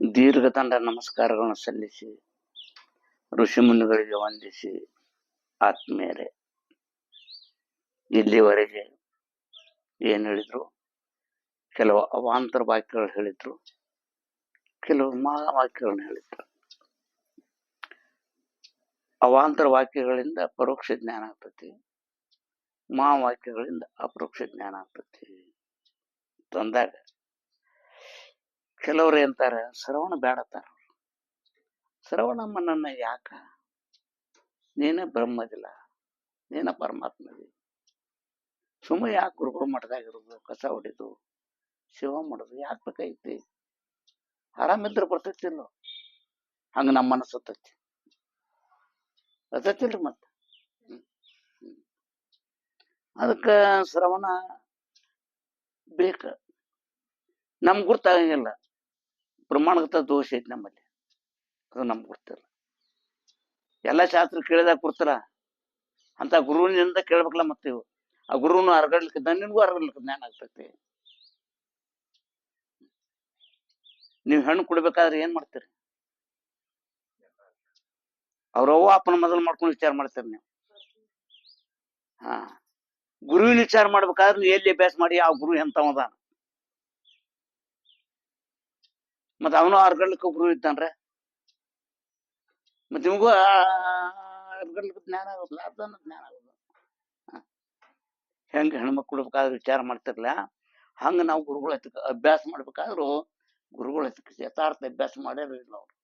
ದೀರ್ಘದಂಡ ನಮಸ್ಕಾರಗಳನ್ನು ಸಲ್ಲಿಸಿ ಋಷಿಮುನಿಗಳಿಗೆ ವಂದಿಸಿ, ಆತ್ಮೀಯರೇ. ಇಲ್ಲಿವರೆಗೆ ಏನು ಹೇಳಿದ್ರು? ಕೆಲವು ಅವಾಂತರ ವಾಕ್ಯಗಳು ಹೇಳಿದ್ರು, ಕೆಲವು ಮಾ ವಾಕ್ಯಗಳನ್ನ ಹೇಳಿದ್ರು. ಅವಾಂತರ ವಾಕ್ಯಗಳಿಂದ ಪರೋಕ್ಷ ಜ್ಞಾನ ಆಗ್ತತಿ ಮಾ ವಾಕ್ಯಗಳಿಂದ ಅಪರೋಕ್ಷ ಜ್ಞಾನ ಆಗ್ತತಿ. ತಂದಾಗ ಕೆಲವ್ರು ಅಂತಾರ ಶ್ರವಣ ಬೇಡತ್ತಾರ ಶ್ರವಣ ನನ್ನ ಯಾಕ? ನೀನೇ ಬ್ರಹ್ಮದಿಲ್ಲ, ನೀನ ಪರಮಾತ್ಮದಿ. ಸುಮ್ಮ ಯಾಕೆ ಗುರುಗಳು ಮಠದಾಗಿರೋದು ಕಸ ಹೊಡಿದು ಶಿವ ಮಾಡೋದು, ಯಾಕೆ ಬೇಕೈತಿ ಆರಾಮಿದ್ರೆ ಬರ್ತೈತಿಲ್ಲೋ? ಹಂಗ ನಮ್ಮ ಮನಸ್ಸು ಹತ್ತೈತಿ. ಹತ್ತೈತಿಲ್ರಿ ಮತ್ತೆ? ಅದಕ್ಕೆ ಶ್ರವಣ ಬೇಕ. ನಮ್ಗೆ ಗುರ್ತಾಗಂಗಿಲ್ಲ. ಪ್ರಮಾಣಗತ ದೋಷ ಐತಿ ನಮ್ಮಲ್ಲಿ. ಅದು ನಮ್ಗೆ ಗೊತ್ತಿಲ್ಲ. ಎಲ್ಲ ಶಾಸ್ತ್ರ ಕೇಳಿದಾಗ ಕೊಡ್ತಾರ. ಅಂತ ಗುರುವಿನಿಂದ ಕೇಳ್ಬೇಕಲ್ಲ ಮತ್ತೆ ಆ ಗುರುನು ಅರ್ಗಡ್ಲಿಕ್ಕೆ ನಿನ್ಗೂ ಅರ್ಗಡ್ಲಿಕ್ಕೆ ಜ್ಞಾನ ಆಗ್ತೈತಿ. ನೀವು ಹೆಣ್ಣು ಕೊಡ್ಬೇಕಾದ್ರೆ ಏನ್ ಮಾಡ್ತೀರಿ? ಅವ್ರವ್ವ ಅಪ್ಪನ ಮೊದಲು ಮಾಡ್ಕೊಂಡು ವಿಚಾರ ಮಾಡ್ತೀರಿ ನೀವು. ಹಾ. ಗುರುವಿನ ವಿಚಾರ ಮಾಡ್ಬೇಕಾದ್ರೆ ನೀವು ಎಲ್ಲಿ ಅಭ್ಯಾಸ ಮಾಡಿ ಆ ಗುರು ಎಂತವದ ಮತ್ತ ಅವನು ಹರ್ಗಡ್ಲಿಕ್ಕೆ ಗುರು ಇದ್ದಾನ್ರ. ಮತ್ತೆ ನಿಮಗೂ ಹರ್ಗಡ್ಲಿಕ್ಕೆ ಜ್ಞಾನ ಆಗೋದಿಲ್ಲ ಅದನ್ನ ಜ್ಞಾನ ಆಗೋದು ಹೆಂಗ ಹೆಣ್ಮಕ್ಳು ಕೊಡ್ಬೇಕಾದ್ರೆ ವಿಚಾರ ಮಾಡ್ತಿರ್ಲ? ಹಂಗ ನಾವು ಗುರುಗಳ ಅಭ್ಯಾಸ ಮಾಡ್ಬೇಕಾದ್ರು ಗುರುಗಳ ಹತ್ತಿರ ಯಥಾರ್ಥ ಅಭ್ಯಾಸ ಮಾಡಿರಲಿಲ್ಲ ಅವ್ರು.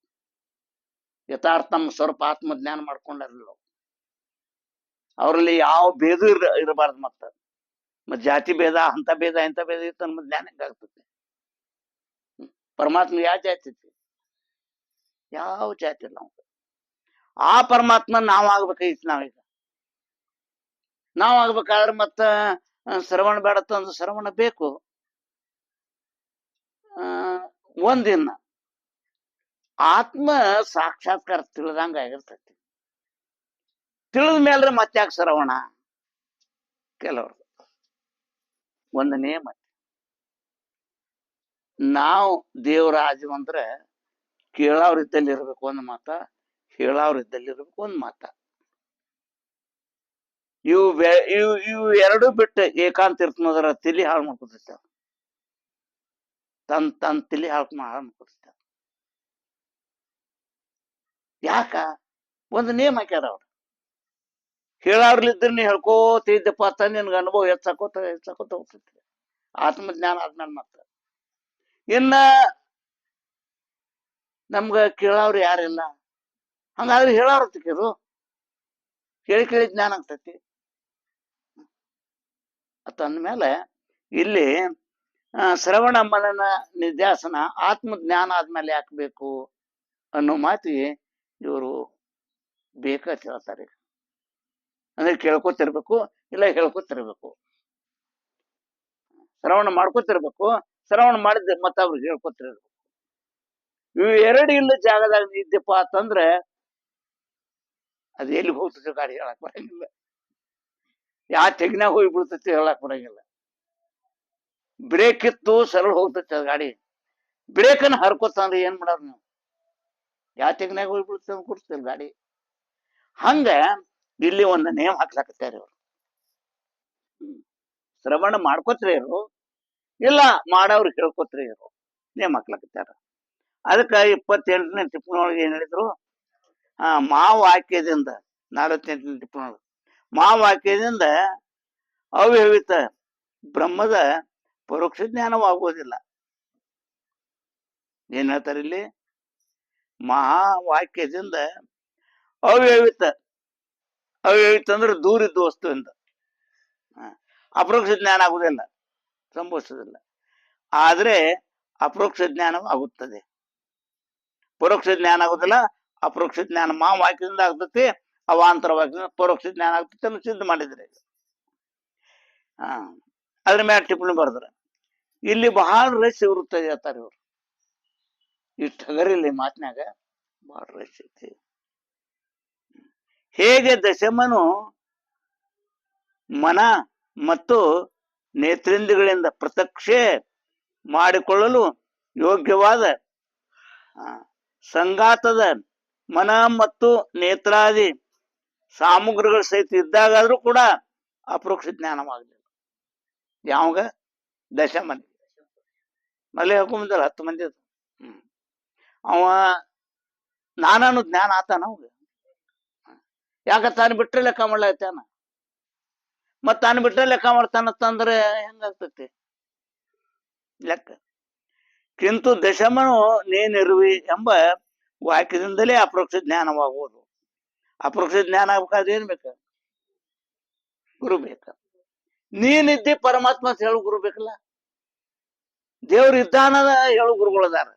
ಯಥಾರ್ಥ ನಮ್ಮ ಸ್ವರೂಪ ಆತ್ಮ ಜ್ಞಾನ ಮಾಡ್ಕೊಂಡಿರಲಿಲ್ಲ ಅವ್ರು. ಅವರಲ್ಲಿ ಯಾವ ಭೇದ ಇರ, ಇರಬಾರ್ದು ಮತ್ತ. ಮತ್ ಜಾತಿ ಭೇದ ಅಂತ ಭೇದ, ಇಂಥ ಭೇದ ಇತ್ತು ನಮ್ಮ ಜ್ಞಾನ ಹೆಂಗಾಗ್ತದೆ. ಪರಮಾತ್ಮ ಯಾವ ಜಾತಿ ಯಾವ ಜಾತಿ ನಾವು? ಆ ಪರಮಾತ್ಮ ನಾವ್ ಆಗ್ಬೇಕಾಗಿತ್ತು ನಾವೀಗ. ನಾವ್ ಆಗ್ಬೇಕಾದ್ರೆ ಮತ್ತ ಶ್ರವಣ ಬೇಡತ್ತ ಅಂದ್ರೆ ಶ್ರವಣ ಬೇಕು. ಆ, ಒಂದಿನ. ಆತ್ಮ ಸಾಕ್ಷಾತ್ಕಾರ ತಿಳಿದಂಗ ಆಗಿರ್ತೈತಿ. ತಿಳಿದ ಮೇಲೆ ಮತ್ತೆ ಯಾಕೆ ಶ್ರವಣ? ಕೆಲವರು ಒಂದು ನೇಮ ನಾವು ದೇವರ ಅಂದ್ರೆ ಕೇಳೋರ್ ಇದ್ದಲ್ಲಿ ಇರ್ಬೇಕು ಒಂದು ಮಾತ, ಹೇಳೋರ್ ಇದ್ದಲ್ಲಿ ಇರ್ಬೇಕು ಒಂದು ಮಾತ. ಇವು ಬೆ- ಇವು ಇವು ಎರಡು ಬಿಟ್ಟು ಏಕಾಂತ ಇರ್ತದ್ರ ತಲಿ ಹಾಳು ಮಾಡ್ಕೊತಿರ್ತ. ತನ್ ತನ್ ತಲಿ ಹಾಳು ಹಾಳು ಯಾಕ? ಒಂದು ನೇಮ್ ಹಾಕ್ಯಾರ ಅವ್ರು. ಹೇಳಾರ್ಲಿದ್ರೆ ನೀ ಹೇಳ್ಕೋತ ಇದ್ದಪ್ಪ ಅಂತ ನಿನ್ಗೆ ಅನುಭವ ಹೆಚ್ಚಾಕೋತ ಹೆಚ್ಚಾಕೋತ ಹೋಗ್ತೈತಿ ಆತ್ಮಜ್ಞಾನ ಆದ್ಮೇಲೆ ಮತ್ತೆ ಇನ್ನ ನಮ್ಗ ಕೇಳವ್ರು ಯಾರಿಲ್ಲ. ಹಂಗಾದ್ರೆ ಹೇಳೋರು ತಿಕ್ಕಿದ್ರು ಕೇಳಿ ಕೇಳಿ ಜ್ಞಾನ ಆಗ್ತೈತಿ. ಅತ್ ಅಂದ್ಮೇಲೆ ಇಲ್ಲಿ ಶ್ರವಣ ಮನನ ನಿಧ್ಯಾಸನ ಆತ್ಮ ಜ್ಞಾನ ಆದ್ಮೇಲೆ ಯಾಕೆ ಬೇಕು ಅನ್ನೋ ಮಾತಿಗೆ ಇವರು ಬೇಕಾ ಹೇಳ್ತಾರೆ. ಅಂದ್ರೆ ಕೇಳ್ಕೊತಿರ್ಬೇಕು, ಇಲ್ಲ ಹೇಳ್ಕೊತಿರ್ಬೇಕು. ಶ್ರವಣ ಮಾಡ್ಕೊತಿರ್ಬೇಕು. ಶ್ರವಣ ಮಾಡಿದ್ದೆ, ಮತ್ತೆ ಅವ್ರಿಗೆ ಹೇಳ್ಕೊತಿರ್ಬೇಕು ಇವು ಎರಡು ಇಲ್ಲ ಜಾಗದಾಗ ಇದ್ದಪ್ಪ ಅಂತಂದ್ರೆ ಅದು ಎಲ್ಲಿ ಹೋಗ್ತದೆ ಗಾಡಿ ಹೇಳಕ್ ಬರಂಗಿಲ್ಲ. ಯಾವ ತೆಗ್ನಾಗ ಹೋಗಿ ಬಿಡ್ತೈತಿ ಹೇಳಕ್ ಬರಂಗಿಲ್ಲ. ಬ್ರೇಕ್ ಇತ್ತು ಸರಳ ಹೋಗ್ತೈತಿ ಅದು ಗಾಡಿ. ಬ್ರೇಕನ್ನ ಹರ್ಕೋತಂದ್ರೆ ಏನ್ ಮಾಡೋರು ನೀವು? ಯಾವ ತೆಗ್ನಾಗ ಹೋಗಿ ಬಿಡ್ತದೆ ಕೊಡ್ತಿಲ್ಲ ಗಾಡಿ. ಹಂಗ ಇಲ್ಲಿ ಒಂದು ನೇಮ್ ಹಾಕ್ಲಾಕತ್ತಾರ ಇವ್ರು. ಶ್ರವಣ ಮಾಡ್ಕೋತ್ರಿ ಇರು ಇಲ್ಲ ಮಾಡೋರು ಕೇಳ್ಕೊತ್ರಿ ಇವರು. ನೇಮ್ ಹಾಕ್ಲಾಕತ್ಯಾರ ಅದಕ್ಕ ಇಪ್ಪತ್ತೆಂಟನೇ ಟಿಪ್ಪಣಿ ಒಳಗೆ ಏನ್ ಹೇಳಿದ್ರು? ಆ ಹಾಕಿದಿಂದ ನಲವತ್ತೆಂಟನೇ ಟಿಪ್ಪಣಿ ಒಳಗೆ ಮಾವಾಕ್ಯದಿಂದ ಅವ್ಯವಿತ ಬ್ರಹ್ಮದ ಪರೋಕ್ಷ ಜ್ಞಾನವಾಗೋದಿಲ್ಲ ಏನ್ ಹೇಳ್ತಾರೆ ಇಲ್ಲಿ? ಮಹಾವಾಕ್ಯದಿಂದ ಅವ್ಯವಿತ ಅವ್ಯವಿತ ಅಂದ್ರೆ ದೂರಿದ್ದ ವಸ್ತುವಿಂದ. ಅಪರೋಕ್ಷ ಜ್ಞಾನ ಆಗುವುದಿಲ್ಲ. ಸಂಭವಿಸುವುದಿಲ್ಲ. ಆದರೆ ಅಪರೋಕ್ಷ ಜ್ಞಾನ ಆಗುತ್ತದೆ. ಪರೋಕ್ಷ ಜ್ಞಾನ ಆಗುದಿಲ್ಲ ಅಪರೋಕ್ಷ ಜ್ಞಾನ ಮಾ ವಾಕ್ಯದಿಂದ ಆಗ್ತತಿ ಅವಾಂತರ ವಾಕ್ಯದಿಂದ ಪರೋಕ್ಷ ಜ್ಞಾನ ಆಗ್ತತಿ ಅನ್ನೋ ಸಿದ್ಧ ಮಾಡಿದ್ರೆ ಹಾ, ಅದ್ರ ಮೇಲೆ ಟಿಪ್ಪಣಿ ಬರ್ದ್ರ, ಇಲ್ಲಿ ಬಹಳ ರಶ್ ಇರುತ್ತೆ ಹೇಳ್ತಾರೆ ಇವ್ರು. ಇಷ್ಟು ಈ ಮಾತಿನಾಗ ಬಹಳ ರಶ್ ಐತಿ. ಹೇಗೆ ದಶಮನು ಮನ ಮತ್ತು ನೇತ್ರೇಂದ್ರಗಳಿಂದ ಪ್ರತ್ಯಕ್ಷೆ ಮಾಡಿಕೊಳ್ಳಲು ಯೋಗ್ಯವಾದ ಸಂಗಾತದ ಮನ ಮತ್ತು ನೇತ್ರಾದಿ ಸಾಮಗ್ರಿಗಳ ಸಹಿತ ಇದ್ದಾಗಾದ್ರೂ ಕೂಡ ಅಪರೋಕ್ಷ ಜ್ಞಾನವಾಗಲಿಲ್ಲ ಯಾವಾಗ? ದಶ ಮಂದಿ ಮಲೆ ಹಾಕೊಂಬಂದಲ್ಲ ಹತ್ತು ಮಂದಿ ಅದು. ಹ್ಮ್. ಅವ ನಾನನ್ನು ಜ್ಞಾನ ಆತಾನ ಅವಾಗ. ತಾನು ಬಿಟ್ರೆ ಲೆಕ್ಕ ಮಾಡ್ಲಾತಾನ ಮತ್ ತಾನು ಬಿಟ್ರೆ ಲೆಕ್ಕ ಮಾಡ್ತಾನಂತಂದ್ರೆ ಹೆಂಗಾಗ್ತತಿ? ಲೆಕ್ಕ. ಕಿಂತು ದಶಮನು ನೇನಿರುವಿ ಎಂಬ ವಾಕ್ಯದಿಂದಲೇ ಅಪರೋಕ್ಷ ಜ್ಞಾನವಾಗುವುದು. ಅಪರೋಕ್ಷ ಜ್ಞಾನ ಆಗ್ಬೇಕಾದ್ರೆ ಏನ್ ಬೇಕ? ಗುರು ಬೇಕ. ನೀನಿದ್ದಿ ಪರಮಾತ್ಮ ಹೇಳು ಗುರು ಬೇಕಲ್ಲ? ದೇವ್ರ ಇದ್ದಾನದ ಹೇಳು ಗುರುಗಳದಾರ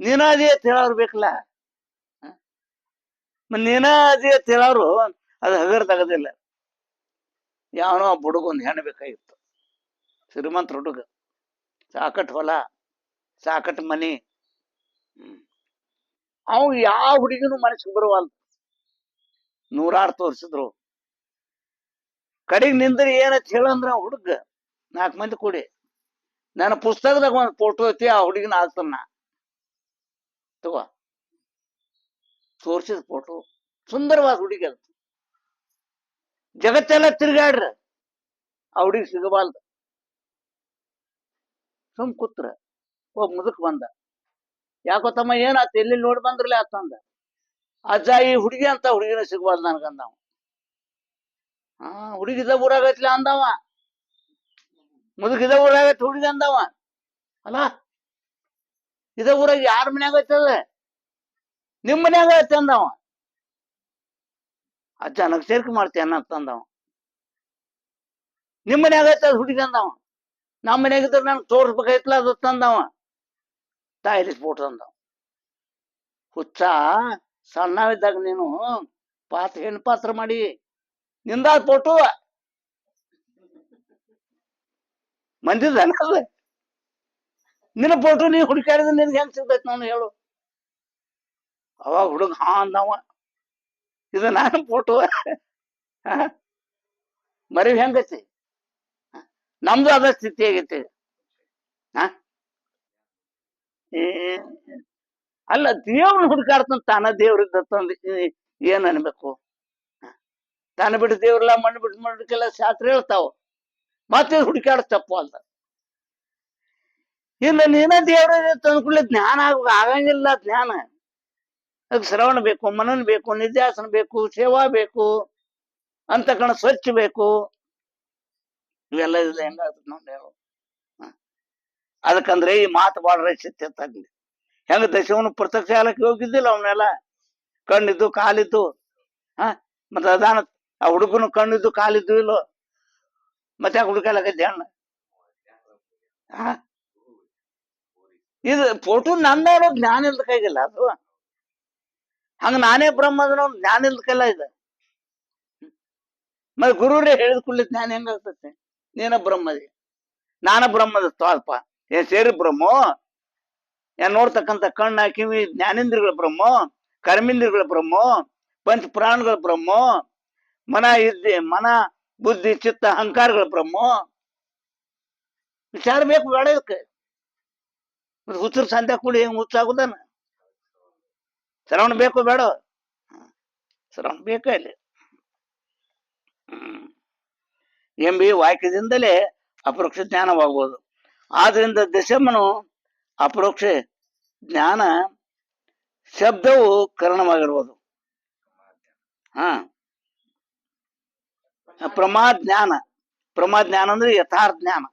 ನೀನಾದಿ ಅಂತ ಹೇಳೋರು ಬೇಕಲ್ಲ? ಮತ್ತ್ ನೀನಾದಿ ಅಂತ ಹೇಳೋರು ಅದು ಹಗರ್ ತಗದಿಲ್ಲ ಯಾವನೋ ಆ ಹುಡುಗ ಒಂದು ಹೆಣ್ಣು ಬೇಕಾಗಿತ್ತು. ಶ್ರೀಮಂತ ಹುಡುಗ. ಸಾಕಟ್ ಹೊಲ, ಸಾಕಟ್ ಮನಿ. ಅವ್ ಯಾವ ಹುಡುಗಿನೂ ಮನಸ್ಸಿಗೆ ಬರುವಲ್ ನೂರಾರು ತೋರಿಸಿದ್ರು ಕಡೆಗೆ ನಿಂದ್ರೆ ಏನಂತ ಹೇಳಂದ್ರ ಹುಡುಗ ನಾಲ್ಕು ಮಂದಿ ಕೂಡಿ. ನನ್ನ ಪುಸ್ತಕದಾಗ ಒಂದು ಫೋಟೋ ಐತಿ, ಆ ಹುಡುಗಿನ ಆಗ್ತಾನ ತಗೋ. ತೋರಿಸಿದ ಫೋಟೋ ಸುಂದರವಾದ ಹುಡುಗಿ ಅದು. ಜಗತ್ತೆಲ್ಲ ತಿರುಗಾಡ್ರ. ಹುಡುಗಿ ಸಿಗಬಾಲ್ದ ಸುಮ್ ಕೂತ್ರ. ಒಬ್ಬ ಮುದುಕ್ ಬಂದ. ಯಾಕೋ ತಮ್ಮ ಏನಾತ ಎಲ್ಲಿ ನೋಡಿ ಬಂದ್ರಲ್ಲ ಆತಂದ ಅಜ್ಜ ಈ ಹುಡುಗಿ ಅಂತ ಹುಡುಗಿನ ಸಿಗಬಾರ್ದು ನನ್ಗಂದವ. ಹಾ, ಹುಡುಗಿದ ಊರಾಗೈತ್ಲ ಅಂದವ. ಮುದುಕಿದ ಊರಾಗೈತಿ ಹುಡುಗಿ ಅಂದವ. ಅಲ್ಲ ಇದ ಊರಾಗ ಯಾರ ಮನ್ಯಾಗ ಐತದ? ನಿಮ್ಮ ಮನ್ಯಾಗ ಐತೆ ಅಂದವ. ಅಜ್ಜ ಸೇರ್ಕ ಸೇರ್ಕೆ ಅನ್ನ ಅಂತಂದವ ನಿಮ್ ಮನ್ಯಾಗ ಅದು ಹುಡುಗಿ ನಮ್ಮ ಮನ್ಯಾಗ ಇದ್ರೆ ನನ್ಗೆ ತೋರ್ಸ್ಬೇಕಾಯ್ತಲ್ಲ ಅದು ತಂದವ. ಫೋಟೋ ತಂದವ. ಹುಚ್ಚ, ಸಣ್ಣವಿದ್ದಾಗ ನೀನು ಪಾತ್ರ, ಹೆಣ್ಣು ಪಾತ್ರ ಮಾಡಿ ನಿಂದಾದ ಫೋಟೋ ಮಂದಿದ ನಿನ್ನ ಫೋಟೋ ನೀ ಹುಡುಕಾಡಿದ್ರೆ ನಿನ್ಗೆ ಹೆಂಗ್ ಸಿಗ್ತೈತಿ ನಾನು ಹೇಳು. ಅವಾಗ ಹುಡುಗ ಹಾ ಅಂದವ. ಇದು ನಾನು ಫೋಟೋ ಮರಿ ಹೆಂಗೈತಿ? ನಮ್ದು ಅದ ಸ್ಥಿತಿ ಆಗೈತಿ ಅಲ್ಲ ದೇವ್ರನ್ನ ಹುಡುಕಾಡ್ತಾನ ತಾನ ದೇವ್ರಿದ್ದ ಏನ್ ಅನ್ಬೇಕು? ತಾನ ಬಿಟ್ಟು ದೇವ್ರಲ್ಲ ಮಣ್ಣು ಬಿಟ್ಟು ಮಣ್ಣಕ್ಕೆಲ್ಲ ಶಾಸ್ತ್ರ ಹೇಳ್ತಾವ. ಮತ್ತೆ ಹುಡುಕಾಡ ತಪ್ಪು ಅಂತ. ಇಲ್ಲ, ನೀನ ದೇವ್ರ ತಂದ್ಕೊಳ್ಳಿ, ಜ್ಞಾನ ಆಗ ಆಗಂಗಿಲ್ಲ ಜ್ಞಾನ. ಅದಕ್ಕೆ ಶ್ರವಣ ಬೇಕು, ಮನನ ಬೇಕು ನಿರ್ದಾಸನ ಬೇಕು, ಸೇವಾ ಬೇಕು, ಅಂತ ಕಣ ಸ್ವಚ್ಛ ಬೇಕು. ಇವೆಲ್ಲ ಇಲ್ಲ ಹೆಂಗ ನೋಡಿ ಹೇಳು. ಅದಕ್ಕಂದ್ರೆ ಈ ಮಾತು ಬಾಳ ರೈಸಿತ್ಯ ತಗ್ಲಿ ಹೆಂಗ ದಶವನು ಪ್ರತ್ಯಕ್ಷ ಕಾಲಕ್ಕೆ ಹೋಗಿದ್ದಿಲ್ಲ ಅವನ್ನೆಲ್ಲ ಕಣ್ಣಿದ್ದು ಕಾಲಿದ್ದು, ಹ. ಮತ್ತೆ ಅದಾನ, ಆ ಹುಡುಗನು ಕಣ್ಣಿದ್ದು ಕಾಲಿದ್ದು ಇಲ್ಲೋ. ಮತ್ತೆ ಆ ಅಣ್ಣ? ಇದು ಫೋಟೋ ನನ್ನ ಜ್ಞಾನ ಇಲ್ದ ಕೈಗಿಲ್ಲ ಅದು. ಹಂಗ ನಾನೇ ಬ್ರಹ್ಮದನೋ ಜ್ಞಾನ ಇಲ್ದ ಕೈಲ ಇದೆ ಮತ್ತೆ ಗುರುರೇ ಹೇಳಿದ ಕೂಡಲೇ ಜ್ಞಾನ ಹೆಂಗಾಗ್ತೈತೆ ನೀನ ಬ್ರಹ್ಮದಿ ನಾನ ಬ್ರಹ್ಮದ ಅಲ್ಪ ಏನ್ ಸೇರಿ ಬ್ರಹ್ಮ ಏನ್ ನೋಡ್ತಕ್ಕಂಥ ಕಣ್ಣ ಕಿವಿ ಜ್ಞಾನೇಂದ್ರಿಯಗಳ ಬ್ರಹ್ಮ ಕರ್ಮೇಂದ್ರಿಯಗಳ ಬ್ರಹ್ಮ ಪಂಚ ಪ್ರಾಣಗಳ ಬ್ರಹ್ಮ ಮನ ಇದ್ದೆ ಮನ ಬುದ್ಧಿ ಚಿತ್ತ ಅಹಂಕಾರಗಳ ಬ್ರಹ್ಮ ವಿಚಾರ ಬೇಕು ಬೇಡ ಇದಕ್ಕೆ ಮತ್ತೆ ಹುಚ್ಚರ ಸಂತೆ ಕೂಡಿ ಹೆಂಗ್ ಹುಚ್ಚಾಗುದಾನ ಶ್ರವಣ ಬೇಕು ಬೇಡ. ಶ್ರವಣ ಬೇಕು ಇಲ್ಲಿ. ಎಂಬಿ ವಾಕ್ಯದಿಂದಲೇ ಅಪರೋಕ್ಷ ಜ್ಞಾನವಾಗುವುದು ಆದ್ರಿಂದ ದಶಮನು ಅಪರೋಕ್ಷ ಜ್ಞಾನ ಶಬ್ದವು ಕರಣವಾಗಿರ್ಬೋದು. ಹಾ. ಪ್ರಮಾ ಜ್ಞಾನ. ಪ್ರಮಾ ಜ್ಞಾನ ಅಂದ್ರೆ ಯಥಾರ್ಥ ಜ್ಞಾನ.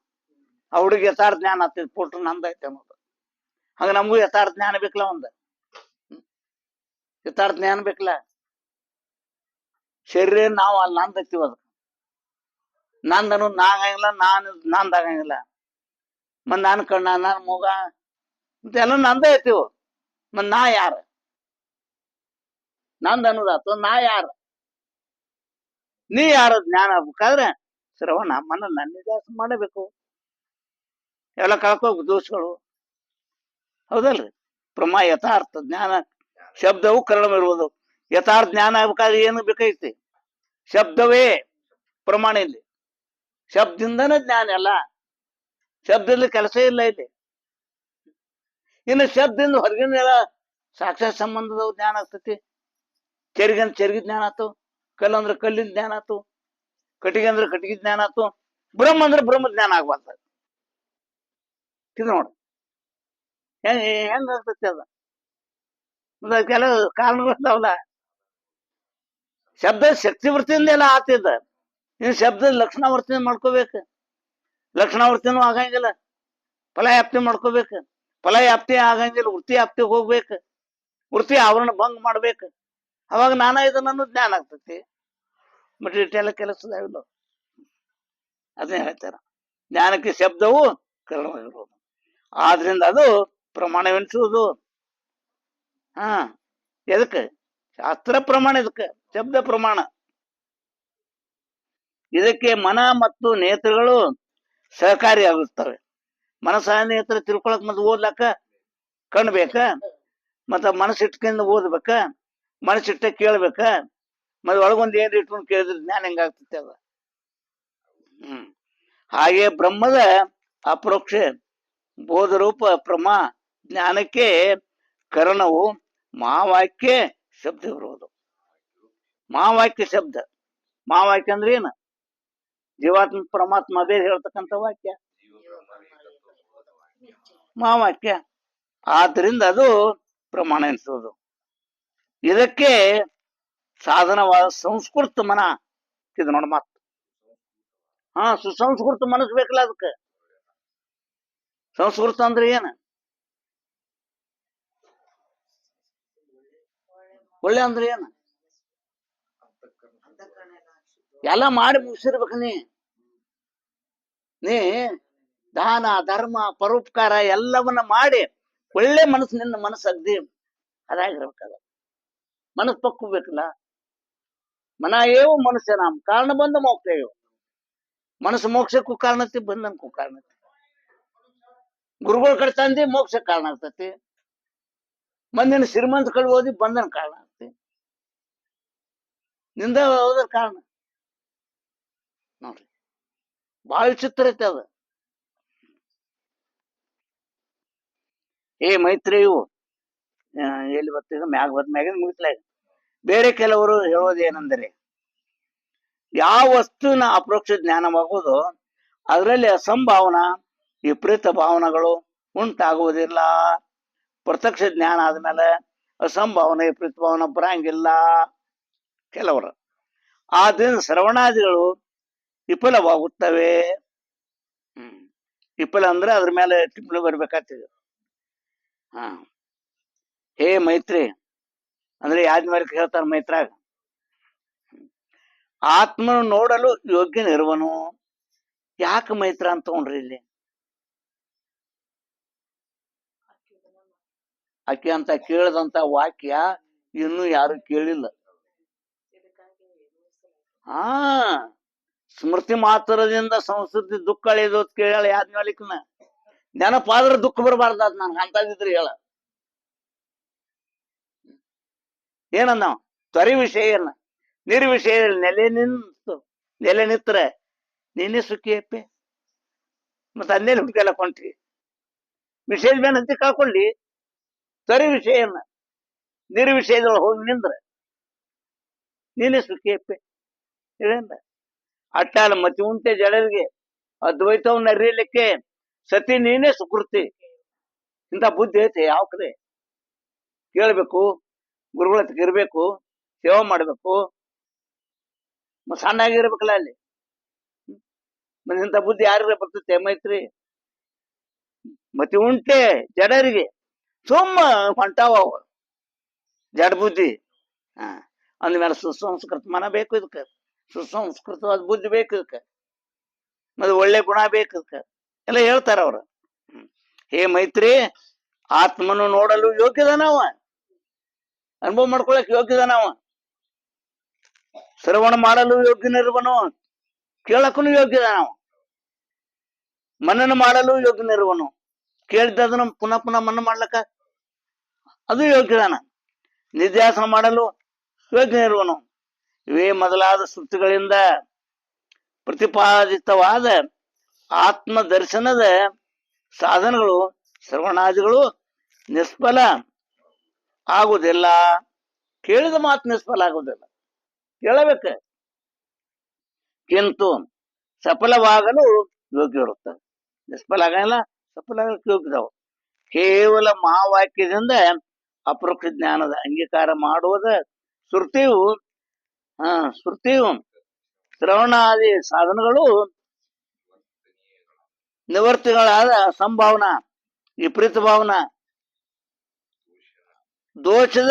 ಅವ್ರಿಗೆ ಯಥಾರ್ಥ ಜ್ಞಾನ ಆಗ್ತದೆ. ಪುಟ್ಟ ನಂದೈತೆ ಅನ್ನೋದು. ಹಂಗ ನಮಗೂ ಯಥಾರ್ಥ ಜ್ಞಾನ ಬೇಕಲ್ಲ ಒಂದ. ಯಥಾರ್ಥ ಜ್ಞಾನ ಬೇಕಲ್ಲ ಶರೀರ ನಾವು ಅಲ್ಲಿ ನಂದೈತಿವ ಅದು ನಂದನು ನಾಗಂಗಿಲ್ಲ, ನಾನು ನಂದ್ ಆಗಂಗಿಲ್ಲ ಮತ್ ನಾನು ಕಣ್ಣ, ನಾನು ಮೂಗ ಮತ್ತೆಲ್ಲ ನಂದ ಐತಿವು ಮತ್ ನಾ ಯಾರ? ನಂದ್ ಅನ್ನೋದಾತು ನಾ ಯಾರ? ನೀ ಯಾರ ಜ್ಞಾನ ಆಗ್ಬೇಕಾದ್ರೆ ಶ್ರವಣ ಮನ ನನ್ನಿದಾಸ ಮಾಡಬೇಕು. ಎಲ್ಲ ಕಳ್ಕೋಬೇಕು ದೋಷಗಳು ಹೌದಲ್ರಿ? ಪ್ರಮಾ ಯಥಾರ್ಥ ಜ್ಞಾನ ಶಬ್ದವು ಕರಣವಿರುವುದು ಯಥಾರ್ಥ ಜ್ಞಾನ ಆಗ್ಬೇಕಾದ್ರೆ ಏನು ಬೇಕೈತಿ ಶಬ್ದವೇ ಪ್ರಮಾಣ ಇಲ್ಲಿ. ಶಬ್ದಿಂದನೇ ಜ್ಞಾನ ಅಲ್ಲ. ಶಬ್ದದಲ್ಲಿ ಕೆಲಸ ಇಲ್ಲ ಇಲ್ಲಿ. ಇನ್ನು ಶಬ್ದದಿಂದ ಹೊರಗಿನ ಎಲ್ಲ ಸಾಕ್ಷಾತ್ ಸಂಬಂಧದ ಜ್ಞಾನ ಆಗ್ತತಿ. ಚೆರಿಗೆ ಅಂದ್ರೆ ಚೆರಿಗೆ ಜ್ಞಾನ ಆತು, ಕಲ್ಲು ಅಂದ್ರೆ ಕಲ್ಲಿನ ಜ್ಞಾನ ಆತು, ಕಟ್ಟಿಗೆ ಅಂದ್ರೆ ಕಟ್ಟಿಗೆ ಜ್ಞಾನ ಆತು, ಬ್ರಹ್ಮ ಅಂದ್ರೆ ಬ್ರಹ್ಮ ಜ್ಞಾನ ಆಗ್ಬಾರ್ದು. ನೋಡು. ಹೆಂಗ್ ಹೆಂಗ್ ಅದು? ಕೆಲವು ಕಾರಣಗಳು ಅದಾವಲ್ಲ ಶಬ್ದ ಶಕ್ತಿ ವೃತ್ತಿಯಿಂದ ಎಲ್ಲ ಆತಿದ್ದ. ಇನ್ನು ಶಬ್ದ ಲಕ್ಷಣ ವೃತ್ತಿಯಿಂದ ಮಾಡ್ಕೋಬೇಕು. ಲಕ್ಷಣ ವೃತ್ತಿನೂ ಆಗಂಗಿಲ್ಲ. ಫಲಯಾಪ್ತಿ ಮಾಡ್ಕೋಬೇಕು. ಫಲಯಾಪ್ತಿ ಆಗಂಗಿಲ್ಲ ವೃತ್ತಿ ಯಾಪ್ತಿಗೆ ಹೋಗ್ಬೇಕು. ವೃತ್ತಿ ಆವರಣ ಭಂಗ ಮಾಡ್ಬೇಕು. ಅವಾಗ ನಾನಾ ಇದು ನನ್ನ ಜ್ಞಾನ ಆಗ್ತತಿ. ಬಟ್ ಇಟ್ಟೆಲ್ಲ ಕೆಲಸದ ಅದನ್ನ ಹೇಳ್ತಾರ ಜ್ಞಾನಕ್ಕೆ ಶಬ್ದವು ಕಾರಣವಾಗಿರುವುದು ಆದ್ರಿಂದ ಅದು ಪ್ರಮಾಣವೆನಿಸುವುದು. ಹಾ ಎದಕ್ಕೆ ಶಾಸ್ತ್ರ ಪ್ರಮಾಣ ಇದಕ್ಕೆ, ಶಬ್ದ ಪ್ರಮಾಣ. ಇದಕ್ಕೆ ಮನ ಮತ್ತು ನೇತ್ರಗಳು ಸಹಕಾರಿಯಾಗುತ್ತವೆ ಮನಸ್ಸ ನೇತ್ರ ತಿಳ್ಕೊಳಕ್ ಮತ್ತೆ ಓದ್ಲಾಕ ಕಣ್ ಬೇಕಾ, ಮತ್ತ ಮನಸ್ಸು ಇಟ್ಕೊಂಡು ಓದ್ಬೇಕ, ಮನಸ್ಸಿಟ್ಟ ಕೇಳ್ಬೇಕ, ಮತ್ತೆ ಒಳಗೊಂದು ಏನ್ ಇಟ್ಕೊಂಡು ಕೇಳಿದ್ರೆ ಜ್ಞಾನ ಹೆಂಗಾಗ್ತೈತೆ ಅದ. ಹ್ಮ್. ಹಾಗೆ ಬ್ರಹ್ಮದ ಅಪರೋಕ್ಷ ಬೋಧರೂಪ ಪ್ರಮಾ ಜ್ಞಾನಕ್ಕೆ ಕರಣವು ಮಹಾವಾಕ್ಯ ಶಬ್ದ ಇರುವುದು ಮಹಾವಾಕ್ಯ ಶಬ್ದ. ಮಹಾವಾಕ್ಯ ಅಂದ್ರೆ ಏನು? ಜೀವಾತ್ಮ ಪರಮಾತ್ಮ ಅದೇ ಹೇಳ್ತಕ್ಕಂಥ ವಾಕ್ಯ. ಮಹಾವಾಕ್ಯ ಆದ್ರಿಂದ ಅದು ಪ್ರಮಾಣ ಎನಿಸೋದು. ಇದಕ್ಕೆ ಸಾಧನವಾದ ಸಂಸ್ಕೃತ ಮನ ಇದು ನೋಡ ಮಾತು. ಹಾ, ಸುಸಂಸ್ಕೃತ ಮನಸ್ಸು ಬೇಕಲ್ಲ ಅದಕ್ಕೆ. ಸಂಸ್ಕೃತ ಅಂದ್ರೆ ಏನ? ಒಳ್ಳೆ ಅಂದ್ರೆ ಏನ? ಎಲ್ಲ ಮಾಡಿ ಮುಗಿಸಿರ್ಬೇಕು ನೀ. ನೀ ದಾನ, ಧರ್ಮ, ಪರೋಪಕಾರ ಎಲ್ಲವನ್ನ ಮಾಡಿ ಒಳ್ಳೆ ಮನಸ್ಸು ನಿನ್ನ ಮನಸ್ಸು ಅಗ್ದಿ. ಅದಾಗಿರ್ಬೇಕಲ್ಲ ಮನಸ್ಸು ಪಕ್ಕಬೇಕಲ್ಲ ಮನ ಏವು ಮನುಷ್ಯ ನಮ್ಮ ಕಾರಣ ಬಂದ ಮೋಕ್ಷ ಏವು. ಮನಸ್ಸು ಮೋಕ್ಷಕ್ಕೂ ಕಾರಣತಿ ಬಂಧನಕ್ಕೂ ಕಾರಣತಿ ಗುರುಗಳ ಕಡೆ ತಂದಿ ಮೋಕ್ಷ ಕಾರಣ ಆಗ್ತತಿ. ಮಂದಿನ ಶ್ರೀಮಂತ ಕಡೆ ಓದಿ ಬಂಧನ ಕಾರಣ. ನಿಂದ ಹೋದ್ರ ಕಾರಣ? ನೋಡ್ರಿ. ಬಹಳ ಚಿತ್ರ ಐತೆ ಅದ. ಏ ಮೈತ್ರಿಯು ಇವು. ಎಲ್ಲಿ ಬರ್ತೀಗ ಮ್ಯಾಗ ಬಂದ ಮ್ಯಾಗಿನ ಮುಗಿಸ್ಲ ಬೇರೆ ಕೆಲವರು ಹೇಳೋದೇನೆಂದರೆ, ಯಾವ ವಸ್ತುವಿನ ಅಪರೋಕ್ಷ ಜ್ಞಾನವಾಗುವುದು ಅದರಲ್ಲಿ ಅಸಂಭಾವನ, ವಿಪರೀತ ಭಾವನೆಗಳು ಉಂಟಾಗುವುದಿಲ್ಲ. ಪ್ರತ್ಯಕ್ಷ ಜ್ಞಾನ ಆದ್ಮೇಲೆ ಅಸಂಭಾವನೆ, ವಿಪರೀತ ಭಾವನೆ ಬರಂಗಿಲ್ಲ. ಕೆಲವರು. ಆದ್ರಿಂದ ಶ್ರವಣಾದಿಗಳು ವಿಫಲವಾಗುತ್ತವೆ. ಹ್ಮ್. ವಿಫಲ ಅಂದ್ರೆ ಅದ್ರ ಮೇಲೆ ಟಿಪ್ಪಣಿ ಬರ್ಬೇಕಾಗ್ತದೆ. ಹಾ. ಹೇ ಮೈತ್ರಿ, ಅಂದ್ರೆ ಯಾದ ಮೇಲೆ ಹೇಳ್ತಾರ ಮೈತ್ರಾಗ? ಆತ್ಮನು ನೋಡಲು ಯೋಗ್ಯನಿರುವನು. ಯಾಕೆ ಮೈತ್ರ ಅಂತ ತಗೊಂಡ್ರಿ ಇಲ್ಲಿ? ಆಕೆ ಅಂತ ಕೇಳದಂತ ವಾಕ್ಯ ಇನ್ನೂ ಯಾರು ಕೇಳಿಲ್ಲ. ಹಾ, ಸ್ಮೃತಿ ಮಾತ್ರದಿಂದ ಸಂಸ್ಕೃತಿ ದುಃಖ ಅಂತ ಕೇಳಲ್ಲ ಯಾದ್ ಮೇಲಿಕ್ನ ನೆನಪಾದ್ರೆ ದುಃಖ ಬರಬಾರ್ದ ನನ್ಗೆ ಅಂತದಿದ್ರಿ ಹೇಳ. ಏನಂದ ತ್ವರಿ ವಿಷಯನ ನಿರ್ವಿಷಯ ನೆಲೆ ನಿಂತು, ನೆಲೆ ನಿಂತ್ರೆ ನೀನೇ ಸುಖಿ ಅಪ್ಪೆ ಮತ್ತೆ ಅನ್ನೇಲಿ ಹುಡುಕೆಲ್ಲ ಕೊಂಟ್ರಿ ವಿಷಯದ ಮೇಲೆ ಅಂತ ಕಳ್ಕೊಳ್ಳಿ. ತ್ವರಿ ವಿಷಯನ ನಿರ್ವಿಷಯದೊಳಗೆ ಹೋಗಿ ನಿಂದ್ರೆ ನೀನೇ ಸುಖಿ ಹೇಳಂದ ಅಟ್ಟಾಲ ಮತಿ ಉಂಟೆ ಜಡರಿಗೆ ಅದ್ವೈತವನ್ನ ಅರಿಯಲಿಕ್ಕೆ ಸತಿ ನೀನೇ ಸುಕೃತಿ. ಇಂಥ ಬುದ್ಧಿ ಐತೆ, ಯಾವ ಕಡೆ? ಕೇಳಬೇಕು, ಗುರುಗಳ ಇರಬೇಕು, ಸೇವೆ ಮಾಡ್ಬೇಕು. ಸಣ್ಣಾಗಿರ್ಬೇಕಲ್ಲ ಅಲ್ಲಿ. ಇಂಥ ಬುದ್ಧಿ ಯಾರಿಗೆ ಬರ್ತೈತೆ, ಮೈತ್ರಿ? ಮತಿ ಉಂಟೆ ಜಡರಿಗೆ. ಸುಮ್ಮ ಹೊಂಟಾವ ಜಡ ಬುದ್ಧಿ. ಅಂದ್ಮೇಲೆ ಸುಸಂಸ್ಕೃತ ಮನ ಬೇಕು ಇದಕ್ಕೆ. ಸುಸಂಸ್ಕೃತವಾದ ಬುದ್ಧಿ ಬೇಕು ಇದಕ್ಕೆ. ಮತ್ತೆ ಒಳ್ಳೆ ಗುಣ ಬೇಕು ಇದಕ್ಕೆ. ಎಲ್ಲ ಹೇಳ್ತಾರ ಅವರು. ಹೇ ಮೈತ್ರಿ, ಆತ್ಮನು ನೋಡಲು ಯೋಗ್ಯದನವ ಅನುಭವ ಮಾಡ್ಕೊಳಕ್ ಯೋಗ್ಯದನವ ಶ್ರವಣ ಮಾಡಲು ಯೋಗ್ಯನಿರುವನು ಕೇಳಕ್ಕೂ ಯೋಗ್ಯದನವ ಮನನ ಮಾಡಲು ಯೋಗ್ಯನಿರುವನು. ಕೇಳಿದ್ದದನ್ನ ಪುನಃ ಪುನಃ ಮನ ಮಾಡ್ಲಕ್ಕ ಅದು ಯೋಗ್ಯದಾನ. ನಿಧ್ಯಾಸನ ಮಾಡಲು ಯೋಗ್ಯನಿರುವನು. ಇವೇ ಮೊದಲಾದ ಶ್ರುತಿಗಳಿಂದ ಪ್ರತಿಪಾದಿತವಾದ ಆತ್ಮ ದರ್ಶನದ ಸಾಧನಗಳು, ಶ್ರವಣಾದಿಗಳು ನಿಷ್ಫಲ ಆಗುವುದಿಲ್ಲ. ಕೇಳಿದ ಮಾತು ನಿಷ್ಫಲ ಆಗುವುದಿಲ್ಲ. ಕೇಳಬೇಕ? ಕಿಂತು ಸಫಲವಾಗಲು ಯೋಗ್ಯ ಇರುತ್ತದೆ ನಿಷ್ಫಲ ಆಗಲ್ಲ, ಸಫಲ ಆಗಲಿಕ್ಕೆ ಯೋಗ್ಯದವು. ಕೇವಲ ಮಹಾವಾಕ್ಯದಿಂದ ಅಪರೋಕ್ಷ ಜ್ಞಾನದ ಅಂಗೀಕಾರ ಮಾಡುವುದ ಶ್ರುತಿಯು ಆ ಶ್ರುತಿ ಶ್ರವಣಾದಿ ಸಾಧನಗಳು ನಿವರ್ತಿಗಳಾದ ಸಂಭಾವನ, ವಿಪರೀತ ಭಾವನ. ದೋಷದ